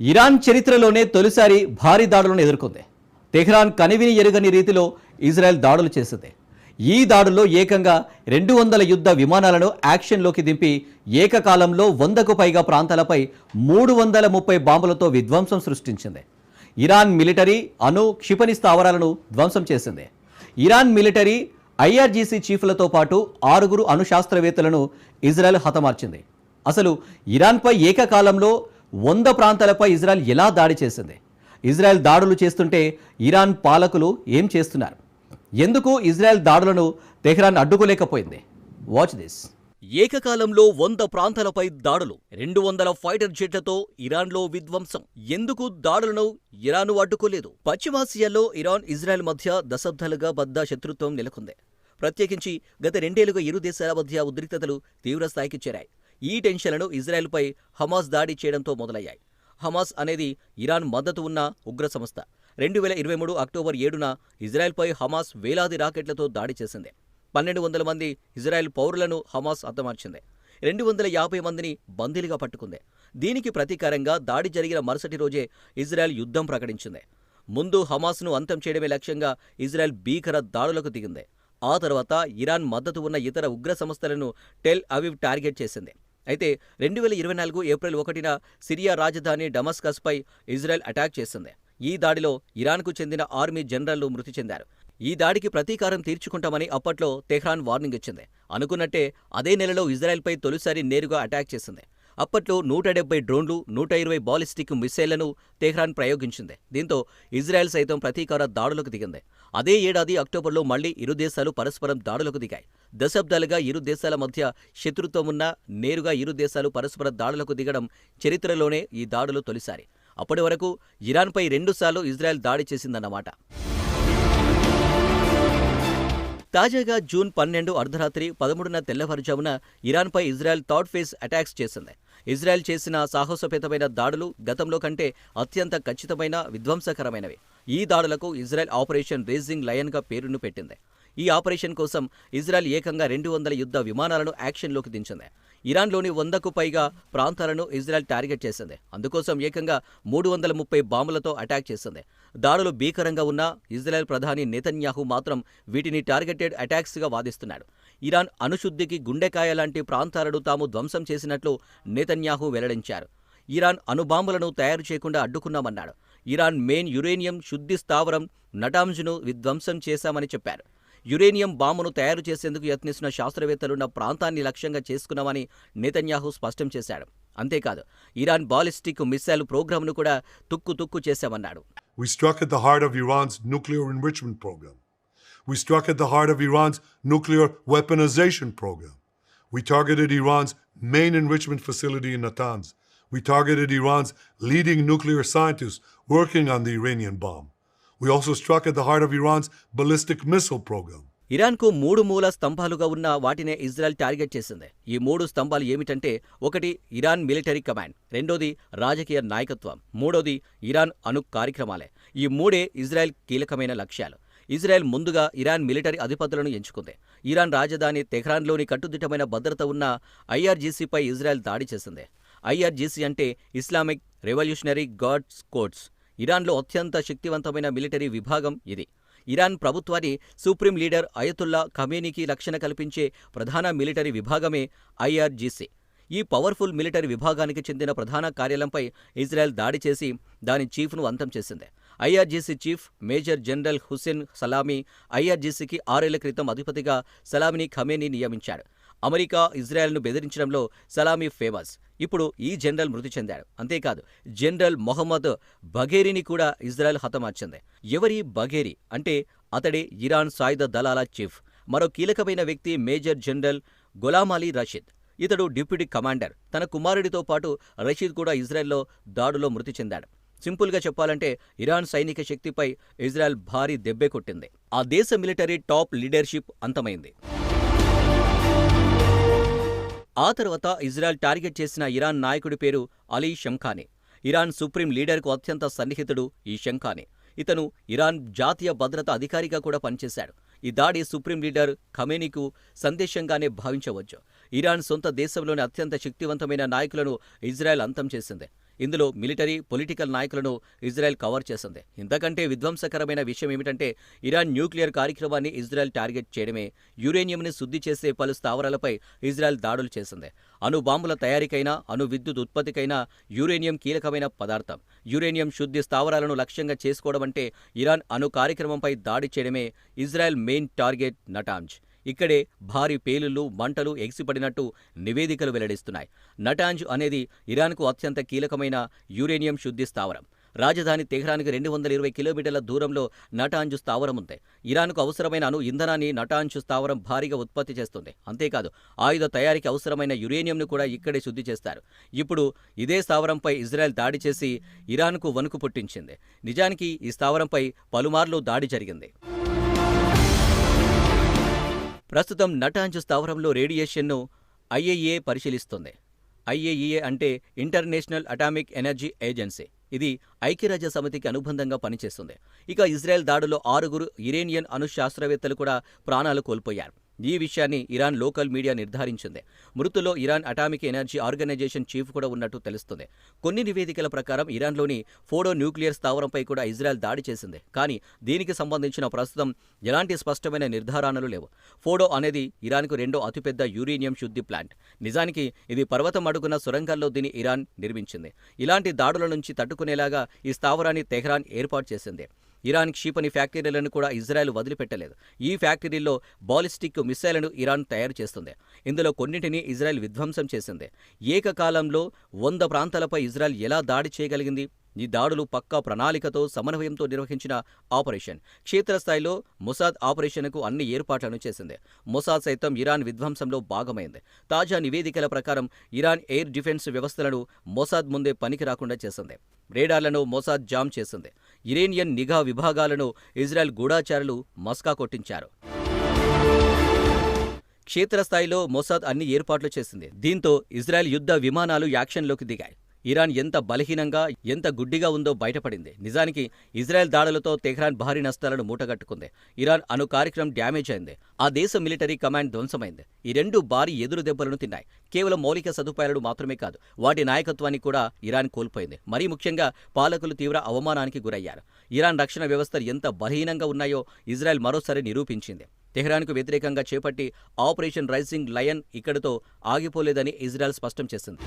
Iran చరిత్రలోనే తొలిసారి భారీ దాడులను ఎదుర్కొంది. తెహ్రాన్ కనివిని ఎరుగని రీతిలో ఇజ్రాయెల్ దాడులు చేసింది. ఈ దాడుల్లో ఏకంగా రెండు వందల యుద్ధ విమానాలను యాక్షన్లోకి దింపి ఏకకాలంలో వందకు పైగా ప్రాంతాలపై మూడు వందల ముప్పై బాంబులతో విధ్వంసం సృష్టించింది. ఇరాన్ మిలిటరీ అణు క్షిపణి స్థావరాలను ధ్వంసం చేసింది. ఇరాన్ మిలిటరీ ఐఆర్జీసీ చీఫ్లతో పాటు ఆరుగురు అణు శాస్త్రవేత్తలను ఇజ్రాయెల్ హతమార్చింది. అసలు ఇరాన్పై ఏకకాలంలో వంద ప్రాంతాలపై ఇజ్రాయెల్ ఎలా దాడి చేసింది? ఇజ్రాయెల్ దాడులు చేస్తుంటే ఇరాన్ పాలకులు ఏం చేస్తున్నారు? ఎందుకు ఇజ్రాయెల్ దాడులను తెహ్రాన్ అడ్డుకోలేకపోయింది? వాచ్ దిస్ ఏకకాలంలో వంద ప్రాంతాలపై దాడులు రెండు వందల ఫైటర్ జెట్లతో ఇరాన్లో విధ్వంసం. ఎందుకు దాడులను ఇరాను అడ్డుకోలేదు? పశ్చిమాసియాలో ఇరాన్ ఇజ్రాయెల్ మధ్య దశాబ్దాలుగా బద్ద శత్రుత్వం నెలకొంది. ప్రత్యేకించి గత రెండేళ్ళుగా ఇరు దేశాల మధ్య ఉద్రిక్తతలు తీవ్రస్థాయికి చేరాయి. ఈ టెన్షన్లను ఇజ్రాయెల్పై హమాస్ దాడి చేయడంతో మొదలయ్యాయి. హమాస్ అనేది ఇరాన్ మద్దతు ఉన్న ఉగ్ర సంస్థ. రెండు వేల ఇరవై మూడు అక్టోబర్ ఏడున ఇజ్రాయెల్పై హమాస్ వేలాది రాకెట్లతో దాడి చేసింది. పన్నెండు వందల మంది ఇజ్రాయెల్ పౌరులను హమాస్ హతమార్చింది. రెండు వందల యాభై మందిని బందీలుగా పట్టుకుంది. దీనికి ప్రతీకారంగా దాడి జరిగిన మరుసటి రోజే ఇజ్రాయెల్ యుద్ధం ప్రకటించింది. ముందు హమాస్ను అంతం చేయడమే లక్ష్యంగా ఇజ్రాయెల్ భీకర దాడులకు దిగింది. ఆ తర్వాత ఇరాన్ మద్దతు ఉన్న ఇతర ఉగ్ర సంస్థలను టెల్ అవివ్ టార్గెట్ చేసింది. అయితే రెండు వేల ఇరవై నాలుగు ఏప్రిల్ ఒకటిన సిరియా రాజధాని డమస్కస్పై ఇజ్రాయెల్ అటాక్ చేసింది. ఈ దాడిలో ఇరాన్కు చెందిన ఆర్మీ జనరల్లు మృతి చెందారు. ఈ దాడికి ప్రతీకారం తీర్చుకుంటామని అప్పట్లో తెహ్రాన్ వార్నింగ్ ఇచ్చింది. అనుకున్నట్టే అదే నెలలో ఇజ్రాయెల్పై తొలిసారి నేరుగా అటాక్ చేసింది. అప్పట్లో నూట డెబ్బై డ్రోన్లు నూట ఇరవై బాలిస్టిక్ మిసైళ్ళను తెహ్రాన్ ప్రయోగించింది. దీంతో ఇజ్రాయెల్ సైతం ప్రతీకార దాడులకు దిగింది. అదే ఏడాది అక్టోబర్లో మళ్ళీ ఇరు దేశాలు పరస్పరం దాడులకు దిగాయి. దశాబ్దాలుగా ఇరు దేశాల మధ్య శత్రుత్వం నేరుగా ఇరు దేశాలు పరస్పర దాడులకు దిగడం చరిత్రలోనే ఈ దాడులు తొలిసారి. అప్పటి వరకు ఇరాన్పై రెండుసార్లు ఇజ్రాయెల్ దాడి చేసిందన్నమాట. తాజాగా జూన్ పన్నెండు అర్ధరాత్రి పదమూడున తెల్లవారుజామున ఇరాన్పై ఇజ్రాయెల్ థర్డ్ ఫేజ్ అటాక్స్ చేసింది. ఇజ్రాయెల్ చేసిన సాహసోపేతమైన దాడులు గతంలో కంటే అత్యంత ఖచ్చితమైన విధ్వంసకరమైనవి. ఈ దాడులకు ఇజ్రాయెల్ ఆపరేషన్ రేజింగ్ లయన్గా పేరును పెట్టింది. ఈ ఆపరేషన్ కోసం ఇజ్రాయెల్ ఏకంగా రెండు వందల యుద్ధ విమానాలను యాక్షన్లోకి దించింది. ఇరాన్లోని వందకు పైగా ప్రాంతాలను ఇజ్రాయెల్ టార్గెట్ చేసింది. అందుకోసం ఏకంగా మూడు వందల ముప్పై బాంబులతో అటాక్ చేసింది. దాడులు భీకరంగా ఉన్న ఇజ్రాయెల్ ప్రధాని నేతన్యాహు మాత్రం వీటిని టార్గెటెడ్ అటాక్స్గా వాదిస్తున్నాడు. ఇరాన్ అణుశుద్ధికి గుండెకాయ లాంటి ప్రాంతాలను తాము ధ్వంసం చేసినట్లు నేతన్యాహు వెల్లడించారు. ఇరాన్ అణుబాంబులను తయారు చేయకుండా అడ్డుకున్నామన్నాడు. ఇరాన్ మెయిన్ యురేనియం శుద్ధి స్థావరం నటాంజ్ను విధ్వంసం చేశామని చెప్పారు యురేనియం బాంబును తయారు చేసేందుకు యత్నిస్తున్న శాస్త్రవేత్తలున్న ప్రాంతాన్ని లక్ష్యంగా చేసుకున్నామని నేతన్యాహు స్పష్టం చేశాడు అంతేకాదు ఇరాన్ బాలిస్టిక్ మిసైల్ ప్రోగ్రామ్ను కూడా తుక్కు తుక్కు చేశామన్నాడు We struck at the heart of Iran's nuclear enrichment program. We struck at the heart of Iran's nuclear weaponization program. We targeted Iran's main enrichment facility in Natanz. We targeted Iran's leading nuclear scientists working on the Iranian bomb. We also struck at the heart of Iran's ballistic missile program. ఇరాన్కు మూడు మూల స్తంభాలుగా ఉన్న వాటినే Israel target చేసింది. ఈ మూడు స్తంభాలు ఏమిటంటే ఒకటి ఇరాన్ మిలిటరీ కమాండ్ రెండోది రాజకీయ నాయకత్వం మూడోది ఇరాన్ అణు కార్యక్రమాలే. ఈ మూడే ఇజ్రాయెల్ కీలకమైన లక్ష్యాలు. ఇజ్రాయెల్ ముందుగా ఇరాన్ మిలిటరీ అధిపతులను ఎంచుకుంది. ఇరాన్ రాజధాని తెహ్రాన్లోని కట్టుదిట్టమైన భద్రత ఉన్న ఐఆర్జీసీపై ఇజ్రాయెల్ దాడి చేసింది. ఐఆర్జీసీ అంటే ఇస్లామిక్ రెవల్యూషనరీ గాడ్స్ కోడ్స్. ఇరాన్లో అత్యంత శక్తివంతమైన మిలిటరీ విభాగం ఇది. ఇరాన్ ప్రభుత్వాన్ని సుప్రీం లీడర్ అయతుల్లా ఖమేనీకి రక్షణ కల్పించే ప్రధాన మిలిటరీ విభాగమే ఐఆర్జీసీ ఈ పవర్ఫుల్ మిలిటరీ విభాగానికి చెందిన ప్రధాన కార్యాలయంపై ఇజ్రాయెల్ దాడి చేసి దాని చీఫ్ను అంతం చేసింది. IRGC chief major general Hussein Salami ఐఆర్జీసీకి ఆరేళ్ళ క్రితం అధిపతిగా సలామిని ఖమేనీ నియమించాడు. అమెరికా ఇజ్రాయెల్ను బెదిరించడంలో సలామీ ఫేమస్. ఇప్పుడు ఈ జనరల్ మృతి చెందాడు. అంతేకాదు జనరల్ మొహమ్మద్ బఘేరిని కూడా ఇజ్రాయెల్ హతమార్చింది. ఎవరి బఘేరి? అంటే అతడే ఇరాన్ సాయుధ దళాల చీఫ్. మరో కీలకమైన వ్యక్తి major general Gholam Ali Rashid. ఇతడు డిప్యూటీ కమాండర్. తన కుమారుడితో పాటు రషీద్ కూడా ఇజ్రాయెల్లో దాడులో మృతి చెందాడు. సింపుల్గా చెప్పాలంటే ఇరాన్ సైనిక శక్తిపై ఇజ్రాయెల్ భారీ దెబ్బే కొట్టింది. ఆ దేశ మిలిటరీ టాప్ లీడర్షిప్ అంతమైంది. ఆ తర్వాత ఇజ్రాయెల్ టార్గెట్ చేసిన ఇరాన్ నాయకుడి పేరు అలీ షంఖానే. ఇరాన్ సుప్రీం లీడర్కు అత్యంత సన్నిహితుడు ఈ షంఖానే. ఇతను ఇరాన్ జాతీయ భద్రతా అధికారిగా కూడా పనిచేశాడు. ఈ దాడి సుప్రీం లీడర్ ఖమేనీకు సందేశంగానే భావించవచ్చు. ఇరాన్ సొంత దేశంలోని అత్యంత శక్తివంతమైన నాయకులను ఇజ్రాయెల్ అంతం చేసింది. ఇందులో మిలిటరీ పొలిటికల్ నాయకులను ఇజ్రాయెల్ కవర్ చేసింది. ఇంతకంటే విధ్వంసకరమైన విషయం ఏమిటంటే ఇరాన్ న్యూక్లియర్ కార్యక్రమాన్ని ఇజ్రాయెల్ టార్గెట్ చేయడమే. యురేనియంని శుద్ధి చేసే పలు స్థావరాలపై ఇజ్రాయెల్ దాడులు చేసింది. అణు బాంబుల తయారీకైనా అణు విద్యుత్ ఉత్పత్తికైనా యురేనియం కీలకమైన పదార్థం. యురేనియం శుద్ధి స్థావరాలను లక్ష్యంగా చేసుకోవడం అంటే ఇరాన్ అణు కార్యక్రమంపై దాడి చేయడమే ఇజ్రాయెల్ మెయిన్ టార్గెట్ నటాంజ్. ఇక్కడే భారీ పేలుళ్ళు మంటలు ఎగిసిపడినట్టు నివేదికలు వెల్లడిస్తున్నాయి. నటాంజ్ అనేది ఇరాన్కు అత్యంత కీలకమైన యురేనియం శుద్ధి స్థావరం. రాజధాని తెహ్రాన్కి రెండు వందల ఇరవై కిలోమీటర్ల దూరంలో నటాంజు స్థావరం ఉంది. ఇరాన్కు అవసరమైన అణు ఇంధనాన్ని నటాంజు స్థావరం భారీగా ఉత్పత్తి చేస్తుంది. అంతేకాదు ఆయుధ తయారీకి అవసరమైన యురేనియంను కూడా ఇక్కడే శుద్ధి చేస్తారు. ఇప్పుడు ఇదే స్థావరంపై ఇజ్రాయెల్ దాడి చేసి ఇరాన్కు వణుకు పుట్టించింది. నిజానికి ఈ స్థావరంపై పలుమార్లు దాడి జరిగింది. ప్రస్తుతం నటాంజ్ స్థావరంలో రేడియేషన్ను ఐఏఈఏ పరిశీలిస్తుంది. ఐఏఈఏ అంటే ఇంటర్నేషనల్ అటామిక్ ఎనర్జీ ఏజెన్సీ. ఇది ఐక్యరాజ్య సమితికి అనుబంధంగా పనిచేస్తుంది. ఇక ఇజ్రాయెల్ దాడిలో ఆరుగురు ఇరేనియన్ అణు శాస్త్రవేత్తలు కూడా ప్రాణాలు కోల్పోయారు. ఈ విషయాన్ని ఇరాన్ లోకల్ మీడియా నిర్ధారించింది. మృతులో Iran atomic energy organisation chief కూడా ఉన్నట్టు తెలుస్తుంది. కొన్ని నివేదికల ప్రకారం ఇరాన్లోని ఫోడో న్యూక్లియర్ స్థావరంపై కూడా ఇజ్రాయెల్ దాడి చేసింది. కానీ దీనికి సంబంధించిన ప్రస్తుతం ఎలాంటి స్పష్టమైన నిర్ధారణలు లేవు. ఫోడో అనేది ఇరాన్కు రెండో అతిపెద్ద యూరేనియం శుద్ధి ప్లాంట్. నిజానికి ఇది పర్వతం అడుగున సొరంగాల్లో దీని ఇరాన్ నిర్మించింది. ఇలాంటి దాడుల నుంచి తట్టుకునేలాగా ఈ స్థావరాన్ని తెహ్రాన్ ఏర్పాటు చేసింది. ఇరాన్ క్షిపణి ఫ్యాక్టరీలను కూడా ఇజ్రాయెల్ వదిలిపెట్టలేదు. ఈ ఫ్యాక్టరీల్లో బాలిస్టిక్ మిసైళ్ళను ఇరాన్ తయారు చేస్తుంది. ఇందులో కొన్నింటిని ఇజ్రాయెల్ విధ్వంసం చేసింది. ఏకకాలంలో వంద ప్రాంతాలపై ఇజ్రాయెల్ ఎలా దాడి చేయగలిగింది? ఈ దాడులు పక్కా ప్రణాళికతో సమన్వయంతో నిర్వహించిన ఆపరేషన్. క్షేత్రస్థాయిలో మొసాద్ ఆపరేషన్కు అన్ని ఏర్పాట్లను చేసింది. మొసాద్ సైతం ఇరాన్ విధ్వంసంలో భాగమైంది. తాజా నివేదికల ప్రకారం ఇరాన్ ఎయిర్ డిఫెన్స్ వ్యవస్థలను మొసాద్ ముందే పనికి రాకుండా చేసింది. రేడార్లను మొసాద్ జామ్ చేసింది. ఇరేనియన్ నిఘా విభాగాలను ఇజ్రాయెల్ గూఢాచారులు మస్కా కొట్టించారు. క్షేత్రస్థాయిలో మొసాద్ అన్ని ఏర్పాట్లు చేసింది. దీంతో ఇజ్రాయెల్ యుద్ధ విమానాలు యాక్షన్లోకి దిగాయి. ఇరాన్ ఎంత బలహీనంగా ఎంత గుడ్డిగా ఉందో బయటపడింది. నిజానికి ఇజ్రాయెల్ దాడులతో తెహ్రాన్ భారీ నష్టాలను మూటగట్టుకుంది. ఇరాన్ అణు కార్యక్రమం డ్యామేజ్ అయింది. ఆ దేశ మిలిటరీ కమాండ్ ధ్వంసమైంది. ఈ రెండు భారీ ఎదురు దెబ్బలను తిన్నాయి. కేవలం మౌలిక సదుపాయాలు మాత్రమే కాదు వాటి నాయకత్వాన్ని కూడా ఇరాన్ కోల్పోయింది. మరీ ముఖ్యంగా పాలకులు తీవ్ర అవమానానికి గురయ్యారు. ఇరాన్ రక్షణ వ్యవస్థలు ఎంత బలహీనంగా ఉన్నాయో ఇజ్రాయెల్ మరోసారి నిరూపించింది. తెహ్రాన్కు వ్యతిరేకంగా చేపట్టి ఆపరేషన్ రైజింగ్ లయన్ ఇక్కడితో ఆగిపోలేదని ఇజ్రాయెల్ స్పష్టం చేసింది.